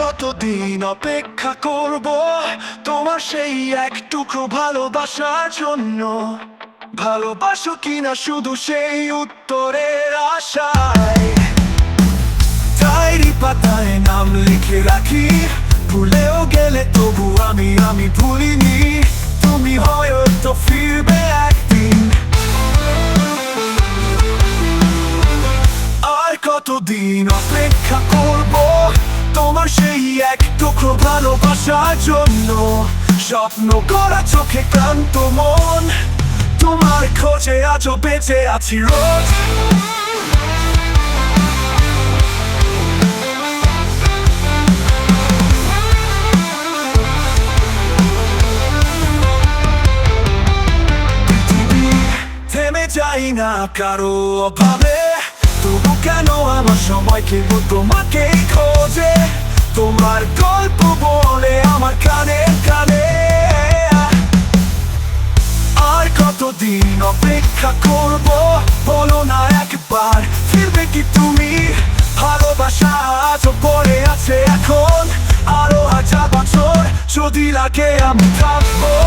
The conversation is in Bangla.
কতদিন অপেক্ষা করব? তোমার সেই এক টুকরো ভালোবাসার জন্য। ভালোবাসো কিনা শুধু সেই উত্তরের আশায়? ডায়েরি পাতায় নাম লিখে রাখি, ভুলেও গেলে তবু আমি আমি ভুলিনি। তুমি হয়তো ফিরবে একদিন। আর কতদিন অপেক্ষা করব তোমার সেই এক টুকরো ভালোবাসার জন্য? স্বপ্ন করা চোখে ক্লান্ত মন তোমার খোঁজে আজও বেঁচে আছি রোজ। যাই না কারও অভাবে। তবু কেন আমার সময় কেবল তোমাকেই খোঁজে? তোমার গল্প বলে আমার কানে কানে। অপেক্ষা করব। বলো না একবার, ফিরবে কি তুমি? ভালোবাসা আজও পড়ে আছে এখন। আরও হাজার বছর যদি লাগে আমি থাকব।